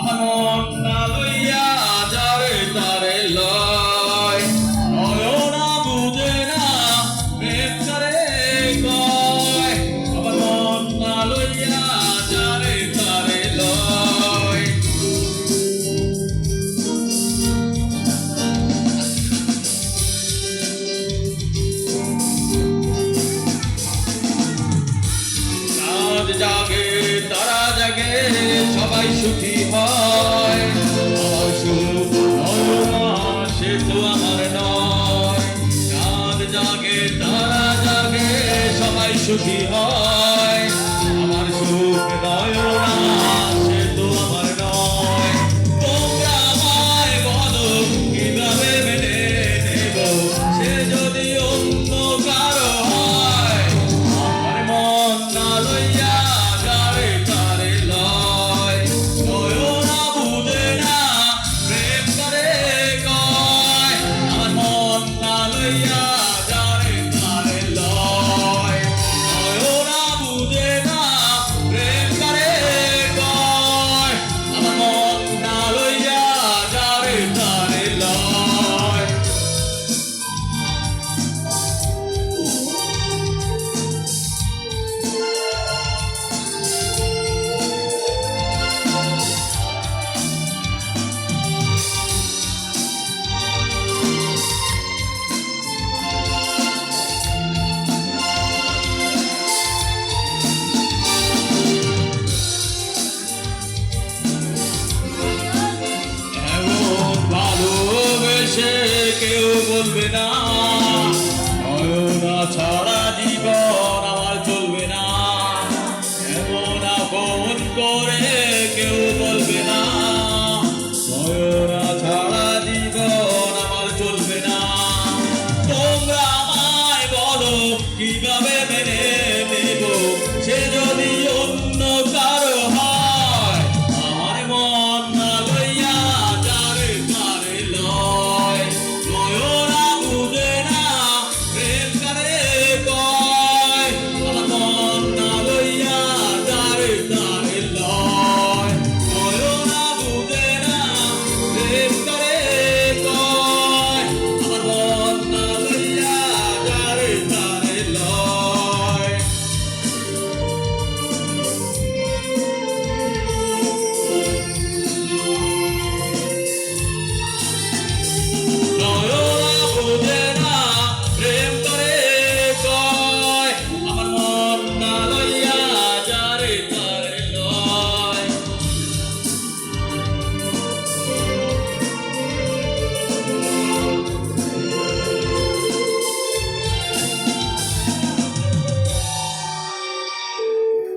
আনন্দ সবাই সুখী হয়। অসুখ সে তো আমার নয়। চাঁদ জাগে, তারা জাগে, সবাই সুখী হয়। ছাড়া